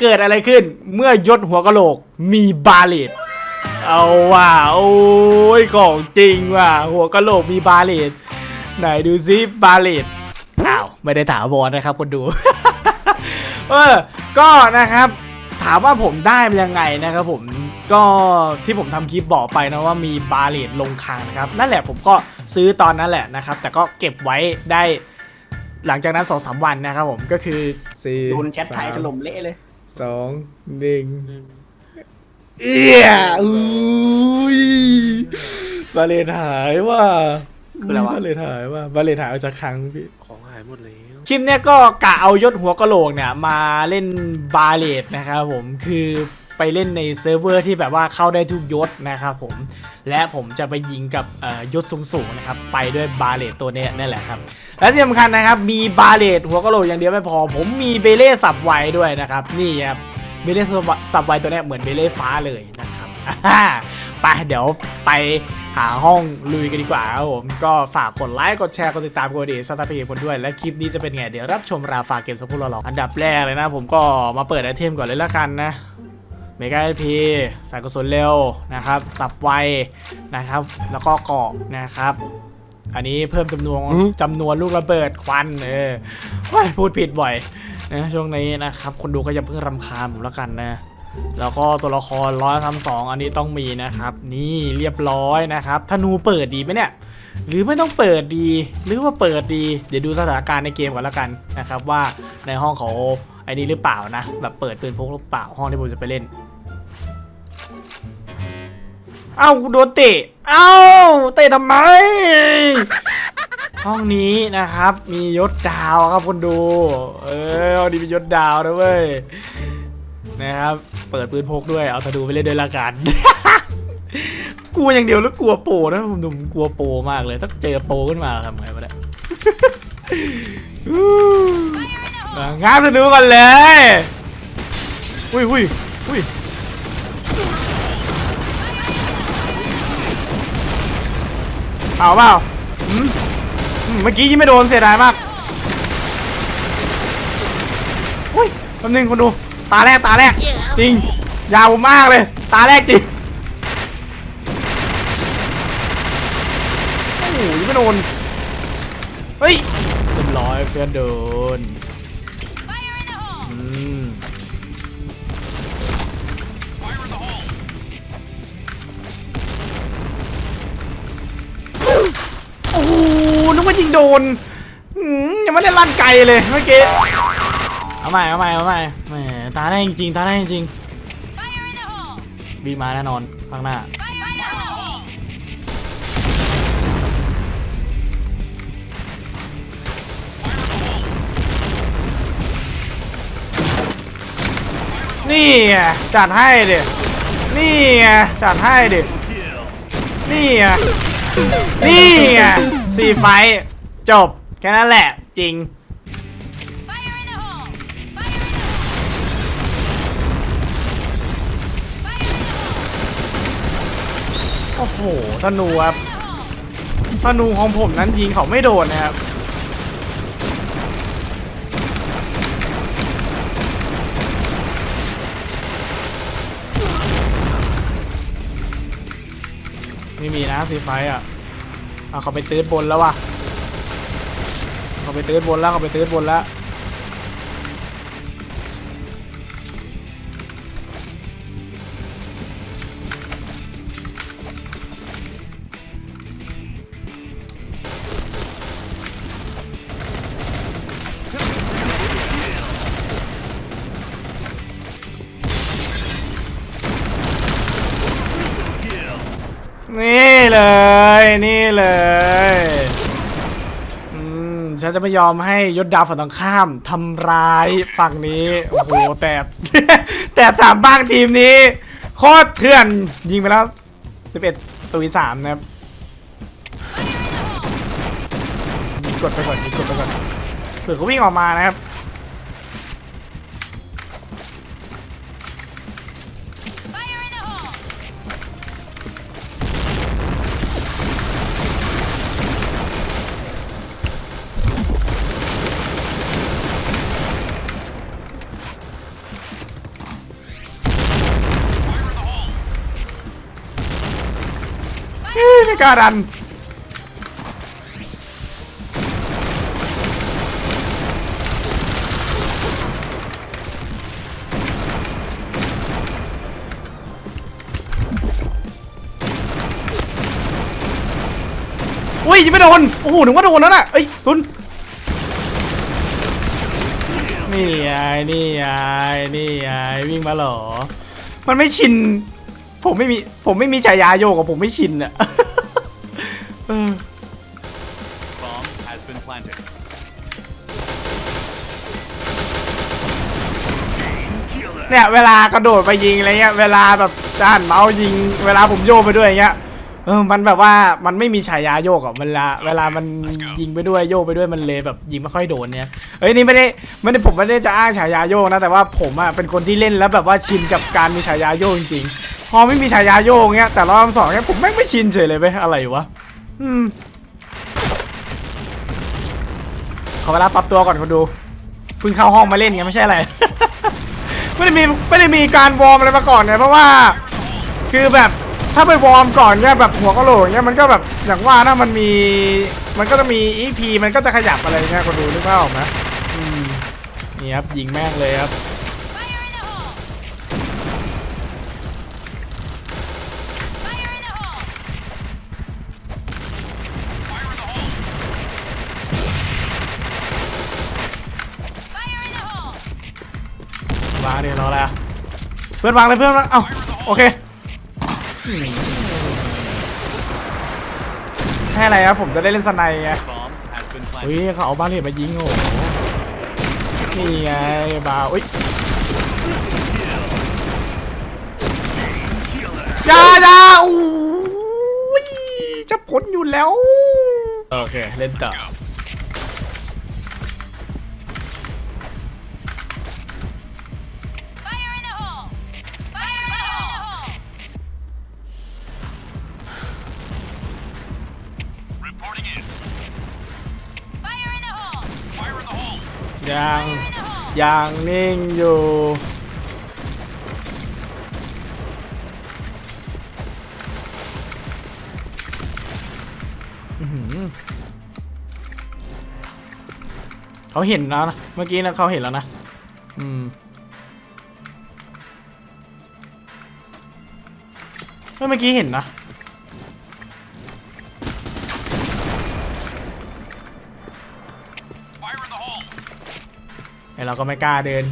เกิดอะไรขึ้น เมื่อยศหัวกะโหลกมีบาเลตเอาว่ะโอ้ยของจริงว่ะหัวกะโหลกมีบาเลตไหนดูซิบาเลตอ้าวไม่ได้ถามบอลนะครับคนดูเออก็นะครับถามว่าผมได้มันยังไงนะครับผมก็ที่ผมทำคลิปบอกไปนะว่ามีบาเลตลงคลังนะครับ นั่นแหละผมก็ซื้อตอนนั้นแหละนะครับ แต่ก็เก็บไว้ได้หลังจากนั้นสองสามวันนะครับผมก็คือสี่โดนแชทไทยถล่มเละเลย สองหนึ่งเอี้ยอุ้ยบาเลตหายว่าคืออะไรวะ บาเลตหายว่าบาเลตหายออกจากคลังพี่ ของหายหมดแล้วคลิปเนี้ยก็กะเอายศหัวกะโหลกเนี่ยมาเล่นบาเลตนะครับผมคือไปเล่นในเซิร์ฟเวอร์ที่แบบว่าเข้าได้ทุกยศนะครับผม และผมจะไปยิงกับยศสูงๆนะครับไปด้วยบาเลตตัวนี้นั่นแหละครับและที่สำคัญนะครับมีบาเลตหัวกะโหลกอย่างเดียวไม่พอ ผมมีเบเล่สับไวด้วยนะครับนี่ครับเบเล่สับไวตัวนี้เหมือนเบเล่ฟ้าเลยนะครับไปเดี๋ยวไปหาห้องลุยกันดีกว่าครับผมก็ฝากกดไลค์กดแชร์กดติดตามกดดีสตาร์พีคนด้วย และคลิปนี้จะเป็นไงเดี๋ยวรับชมราฟาเกมสกุลเราอันดับแรกเลยนะ ผมก็มาเปิดไอเทมก่อนเลยละกันนะ เมกาไอพีสายกระสุนเร็วนะครับสับไวนะครับ แล้วก็เกาะนะครับ อันนี้เพิ่มจำนวนจำนวนลูกระเบิดควันเออโอ้ยพูดผิดบ่อยนะช่วงนี้นะครับ คนดูก็จะเพิ่งรำคาญผมแล้วกันนะแล้วก็ตัวละครร้อยคำสองอันนี้ต้องมีนะครับ นี่เรียบร้อยนะครับธนูเปิดดีไหมเนี่ยหรือไม่ต้องเปิดดี หรือว่าเปิดดี เดี๋ยวดูสถานการณ์ในเกมก่อนแล้วกันนะครับ ว่าในห้องเขาไอ้นี้หรือเปล่านะ แบบเปิดปืนพกหรือเปล่าห้องที่ผมจะไปเล่น เอ้ากูโดนเตะ เอ้าเตะทำไม ห้องนี้นะครับ มียศดาวครับคนดู เออห้องนี้มียศดาวนะเว้ยนะครับ เปิดปืนพกด้วยเอาธนูไปเล่นด้วยละกัน กลัวอย่างเดียวแล้วกลัวโปรนะผมผมกลัวโปรมากเลยถ้าเจอโปรขึ้นมาทำไงวะเนี่ยอู้อะงานธนูกันเลย อุ้ยอุ้ยอุ้ย เอาเปล่าเมื่อกี้ยิงไม่โดนเสียดายมากอุ้ยแป๊บนึงคนดู ตาแรกตาแรก จริง ยาวมากเลย ตาแรกจริง โอ้โหยังไม่โดน เฮ้ยเรียบร้อยเพื่อนโดน นึกว่ายิงโดนยังไม่ได้ลั่นไกลเลยเมื่อกี้ เอาใหม่เอาใหม่เอาใหม่แหมตาได้จริงตาได้จริงบีมาแน่นอนข้างหน้า นี่ไงจัดให้ดิ นี่ไงจัดให้ดิ นี่ไงนี่ไง สี่ไฟท์จบ แค่นั้นแหละ จริงโอ้โหธนูครับธนูของผมนั้นยิงเขาไม่โดนนะครับ ไม่มีนะฟรีไฟท์อะ เอาเขาไปตื้นบนแล้ววะเขาไปตื้นบนแล้วเขาไปตื้นบนแล้ว นี่เลยอืมฉันจะไม่ยอมให้ยศดาวฝั่งตรงข้ามทำร้ายฝั่งนี้ โอ้โห แต่ แต่สามบ้างทีมนี้ โคตรเถื่อน ยิงไปแล้ว 11ตัวที่สามนะครับยิงกดไปก่อนยิงกดไปก่อนเผื่อเขาวิ่งออกมานะครับ กล้าดันอุ้ยยิงไม่โดน โอ้โหถึงว่าโดนแล้วน่ะเอ้ยซุนนี่ไงนี่ไงนี่ไงวิ่งมาเหรอ มันไม่ชิน ผมไม่มี ผมไม่มีฉายาโยกกับผมไม่ชินอะ เออ Bomb has been planted. เนี่ยเวลากระโดดไปยิงอะไรเงี้ยเวลาแบบด้านเมาส์ยิง เวลาผมโยกไปด้วยอย่างเงี้ยเออมันแบบว่ามันไม่มีฉายาโยกอะเวลาเวลามันยิงไปด้วยโยกไปด้วยมันเลยแบบยิงไม่ค่อยโดนเนี่ยเอ้ยนี่ไม่ได้ไม่ได้ผมไม่ได้จะอ้างฉายาโยกนะแต่ว่าผมอะเป็นคนที่เล่นแล้วแบบว่าชินกับการมีฉายาโยกจริงๆพอไม่มีฉายาโยกเงี้ยแต่รอบสองเงี้ยผมแม่งไม่ชินเฉยเลยเว้ยอะไรวะ อืม ขอเวลาปรับตัวก่อนคนดูเพิ่งเข้าห้องมาเล่นไงไม่ใช่อะไร ไม่ได้มีไม่ได้มีการวอร์มอะไรมาก่อนเนี่ยเพราะว่า คือแบบถ้าไปวอร์มก่อนเนี่ยแบบหัวกะโหลกเนี่ยมันก็แบบอย่างว่านะมันมีมันก็จะมีอีพีมันก็จะขยับอะไรเงี้ยคนดูนึกภาพออกไหมอืมนี่ครับยิงแม่งเลยครับ วางดิรอแล้วเพื่อนวางเลยเพื่อนวางเอ้าโอเคอืมให้อะไรครับผมจะได้เล่นสไนด์ไงเฮ้ยเขาเอาบ้านเหตุมายิงโอ้โหนี่ไงบาอุ้ยอยาอยาอุ้ยจะผลอยู่แล้ว โอเค เล่นต่อ ยังยังนิ่งอยู่เขาเห็นแล้วนะ เมื่อกี้นะเขาเห็นแล้วนะ อืมเมื่อกี้เห็นนะ เราก็ไม่กล้าเดิน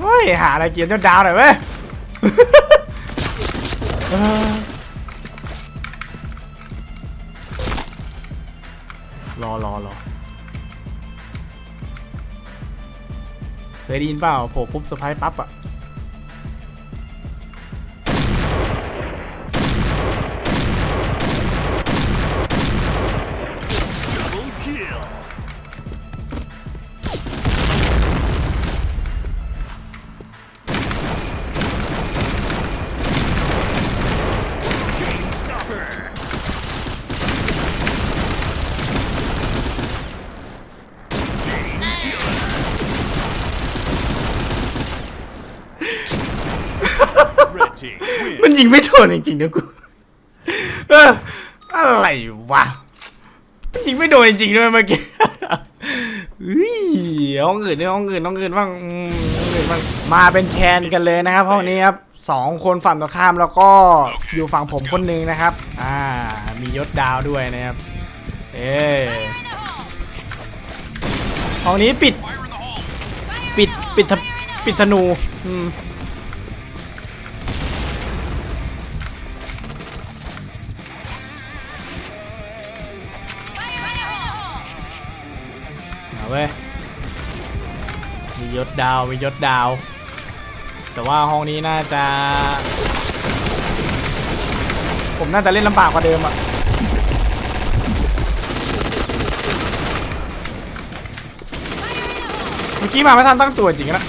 เฮ้ย หาอะไรเกียนจ้าดาวหน่อยเว้ยรอรอรอเคยได้ยินเปล่าโผล่ปุ๊บเซอร์ไพรส์ปั๊บอะ มันยิงไม่โดนจริงๆนะกูเอออะไรวะมันยิงไม่โดนจริงๆด้วยเมื่อกี้อุ้ยห้องอื่นนี่ห้องอื่นห้องอื่นบ้างห้องอื่นบ้างมาเป็นแคนกันเลยนะครับห้องนี้ครับสองคนฝั่งตรงข้ามแล้วก็อยู่ฝั่งผมคนหนึงนะครับ อ่า มียศดาวด้วยนะครับ เอ้ห้องนี้ปิด ปิดปิดปิดธนู อืม เอาเว้ยมียศดาวมียศดาว แต่ว่าห้องนี้น่าจะ ผมน่าจะเล่นลำบากกว่าเดิมอะเมื่อกี้มาไม่ทันตั้งตัวจริงนะ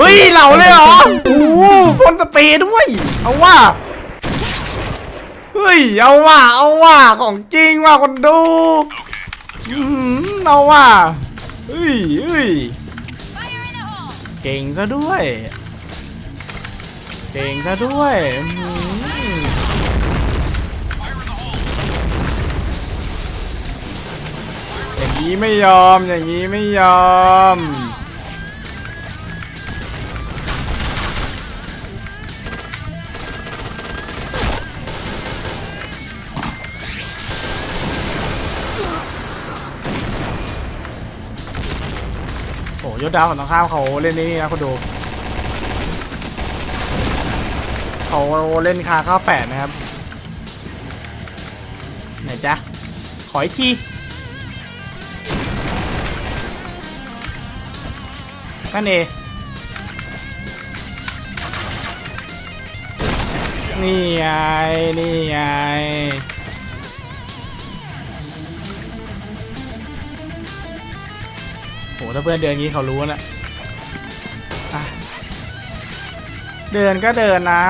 เฮ้ยเหล่าเลยเหรอโอ้โหพ่นสเปรย์ด้วย เอาว่าเฮ้ยเอาว่าเอาว่าของจริงว่ะคนดูเอาว่าเฮ้ยเฮ้ยเก่งซะด้วย เก่งซะด้วยอย่างนี้ไม่ยอมอย่างนี้ไม่ยอม ยศดาวของตรงข้ามเขาเล่นนี่นะคุณดูเขาเล่นคาข้าแปดนะครับไหนจ๊ะขออีกทีนั่นเองนี่ไงนี่ไง ถ้าเพื่อนเดินงี้เขารู้นะอะเดินก็เดินนะ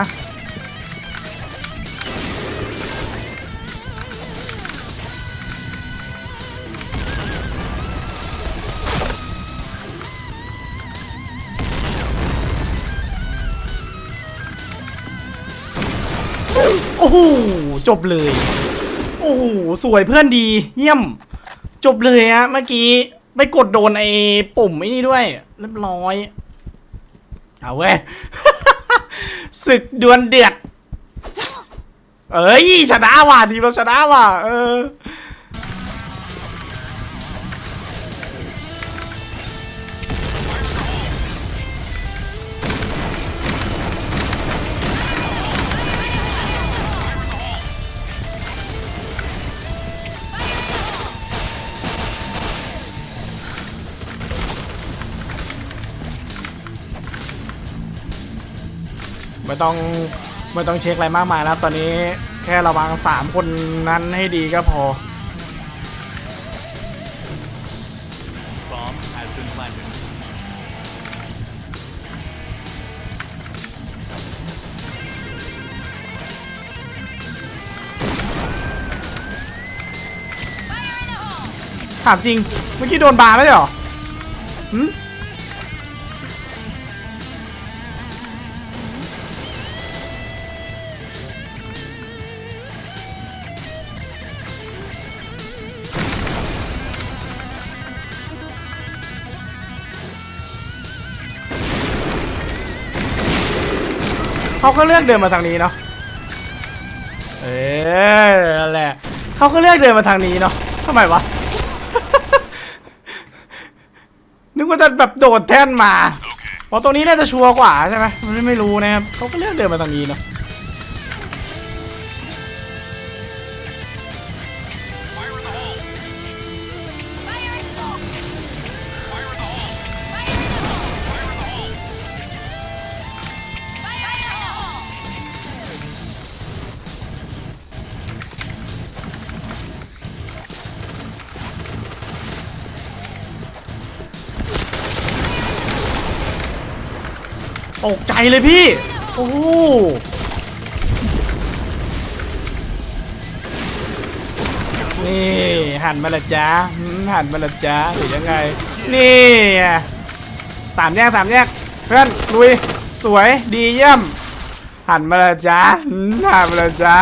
โอ้โหจบเลย โอ้โหสวยเพื่อนดี เยี่ยม จบเลยฮะเมื่อกี้ ไปกดโดนไอ้ปุ่มไอ้นี่ด้วยเรียบร้อย เอาเว้ย ศึกดวลเดือด เอ้ยชนะว่ะทีมเราชนะว่ะเออ ไม่ต้องไม่ต้องเช็คอะไรมากมายแล้วตอนนี้แค่ระวังสามคนนั้นให้ดีก็พอ Bomb has been planted. ถามจริง เมื่อกี้โดนบาร์ไม่ใช่เหรอหืม เขาก็เลือกเดินมาทางนี้เนาะเออนั่นแหละเขาก็เลือกเดินมาทางนี้เนาะทำไมวะ นึกว่าจะแบบโดดแท่นมาเพราะตรงนี้น่าจะชัวร์กว่าใช่ไหมมันไม่รู้นะครับเขาก็เลือกเดินมาทางนี้เนาะ เลยพี่ โอ้โหนี่หันมาละจ้าหันมาละจ้าหรือยังไง นี่สามแยกสามแยก เพื่อนลุย สวยดีเยี่ยม หันมาละจ้าหันมาละจ้า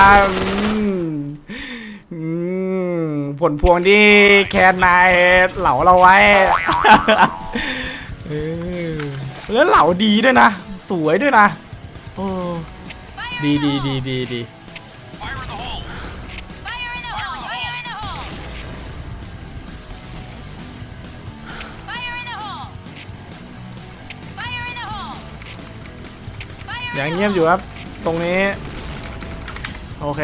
ผลพวงที่แคนนายเหลาเราไว้เออแล้วเหลาดีด้วยนะ สวยด้วยนะโอ้ดีดีดีดีดียังเงียบอยู่ครับ ตรงนี้ โอเค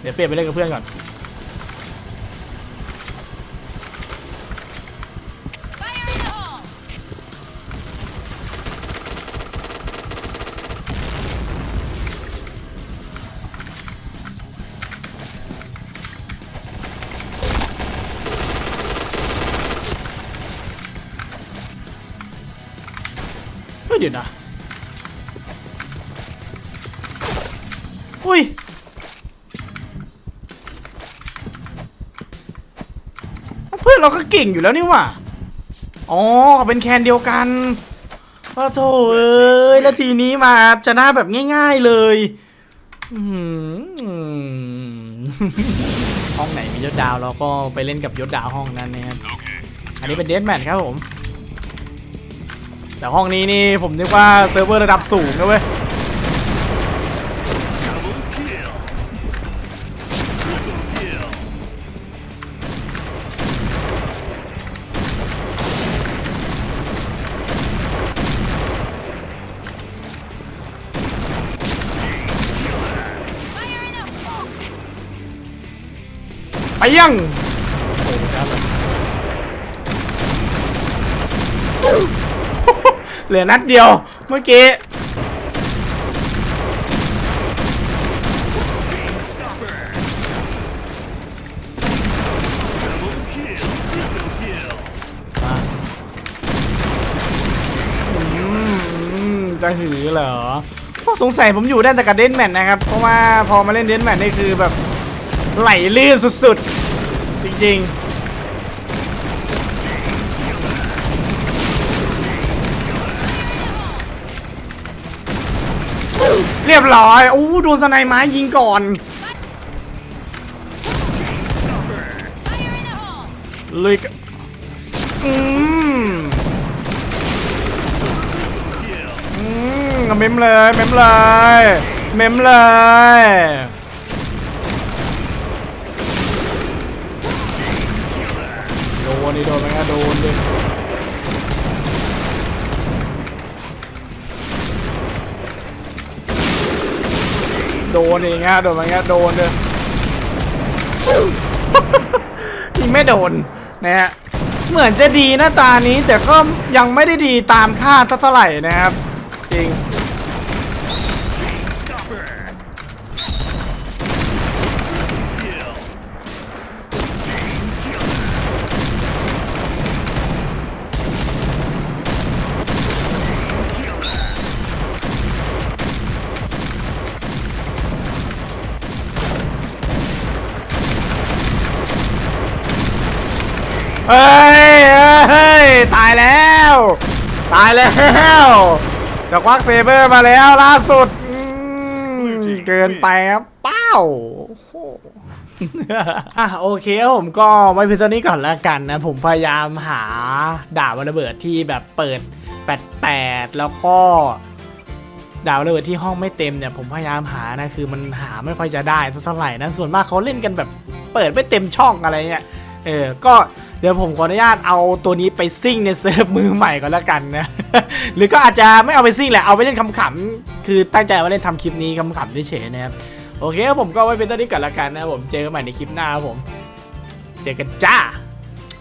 เดี๋ยวเปลี่ยนไปเล่นกับเพื่อนก่อน เดี๋ยวนะอุ้ยเพื่อนเราก็เก่งอยู่แล้วนี่หว่าอ๋อเป็นแคนเดียวกันโอ้โถเอ้ยแล้วทีนี้มาชนะแบบง่าย ๆเลยห้องไหนมียศดาวเราก็ไปเล่นกับยศดาวห้องนั้นนะครับอันนี้เป็นเดสแมทครับผม แต่ห้องนี้นี่ผมนึกว่าเซิร์ฟเวอร์ระดับสูงนะเว้ยไปยังโอ้โห เหลือนัดเดียว เมื่อกี้ จะหือเหรอโอ้สงสัยผมอยู่ได้แต่กับเดนแมนนะครับ เพราะว่าพอมาเล่นเดนแมนนี่คือแบบไหลลื่นสุดๆ จริงๆ เรียบร้อยโอ้โดนสไนไม้ยิงก่อน Fire in the hole! ลุยอืมอืมเมมเลย เมมเลย เมมเลยโดนดิโดนไหมครับโดนดิ โดนเองฮะโดนไหมครับโดนเลยยิงไม่โดนนะฮะเหมือนจะดีหน้าตานี้แต่ก็ยังไม่ได้ดีตามคาดเท่าไหร่นะครับ จริง เฮ้ยเฮ้ยตายแล้ว ตายแล้วจะควักเซเบอร์มาแล้วล่าสุดเกินไปครับเป้าโอ้โหอะโอเคผมก็ไว้เพียงเท่านี้ก่อนแล้วกันนะ ผมพยายามหาดาบระเบิดที่แบบเปิด 88 แล้วก็ดาวระเบิดที่ห้องไม่เต็มเนี่ยผมพยายามหานะคือมันหาไม่ค่อยจะได้เท่าไหร่นะส่วนมากเขาเล่นกันแบบเปิดไม่เต็มช่องอะไรเงี้ย เออ ก็เดี๋ยวผมขออนุญาตเอาตัวนี้ไปซิ่งในเซิร์ฟมือใหม่ก่อนแล้วกันนะ หรือก็อาจจะไม่เอาไปซิ่งแหละ เอาไปเล่นขำๆ คือตั้งใจว่าเล่นทำคลิปนี้ขำๆเฉยๆนะครับ โอเคครับผมก็ไว้เป็นตัวนี้ก่อนล้วกันนะผมเจอกันใหม่ในคลิปหน้าครับผม เจอกันจ้า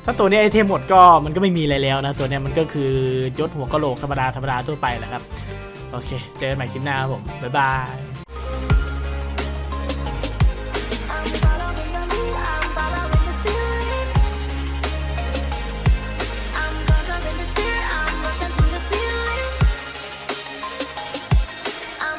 ถ้าตัวนี้ไอเทมหมดก็มันก็ไม่มีอะไรแล้วนะ ตัวนี้มันก็คือยศหัวกะโหลกธรรมดาธรรมดาทั่วไปแหละครับ โอเค เจอกันใหม่คลิปหน้าครับผม บ๊ายบาย